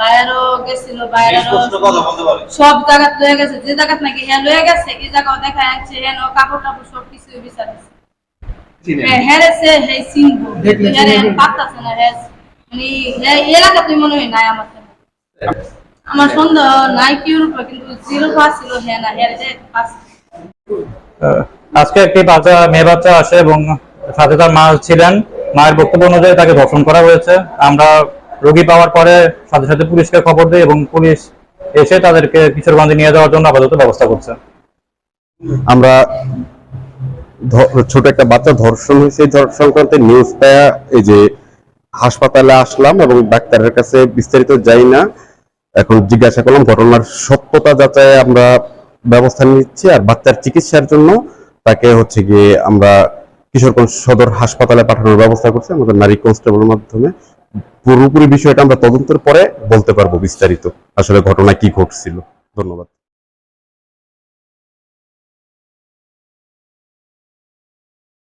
বাইরেও গেছিল বাইরেও স্পষ্ট কথা বলতে পারে? সব জায়গা লয়ে গেছে যে জায়গা নাকি হ্যাঁ লয়ে গেছে এই জায়গাও দেখা যাচ্ছে হ্যাঁ ও কাপড় টাপড় সব কিছু বিচারেছে। হ্যাঁ হেরেছে হ্যাঁ হ্যাঁ পাত্তাছে না হ্যাঁ মানে হ্যাঁ এলাকা তুই মনে হয় নাই আমার। আমার সন্দেহ নাই কি রূপে কিন্তু জিরো পাস ছিল হ্যাঁ না হ্যাঁ পাস আহ, আজকে একটি বাচ্চা মেয়ে বাচ্চা আসে এবং সাথে তার মা ছিলেন। মায়ের বক্তব্য অনুযায়ী তাকে ধর্ষণ করা হয়েছে। আমরা রোগী পাওয়ার পরে সাথে সাথে পুলিশকে খবর দেয় এবং পুলিশ এসে তাদেরকে কিশোরগঞ্জে নিয়ে যাওয়ার জন্য আপাতত ব্যবস্থা করছে। আমরা ছোট একটা বাচ্চা ধর্ষণ হয়েছে সংক্রান্ত নিউজটা এই যে হাসপাতালে আসলাম এবং ডাক্তারের কাছে বিস্তারিত যাই না, এখন জিজ্ঞাসা করলাম ঘটনার সত্যতা যাচাই আমরা ব্যবস্থা নিচ্ছি আর বাচ্চার চিকিৎসার জন্য তাকে হচ্ছে গিয়ে আমরা কিশোরগঞ্জ সদর হাসপাতালে পাঠানোর ব্যবস্থা করছি। আমাদের নারী কনস্টেবলের মাধ্যমে পুরোপুরি বিষয়টা আমরা তদন্তের পরে বলতে পারব বিস্তারিত আসলে ঘটনা কি ঘটছিল। ধন্যবাদ।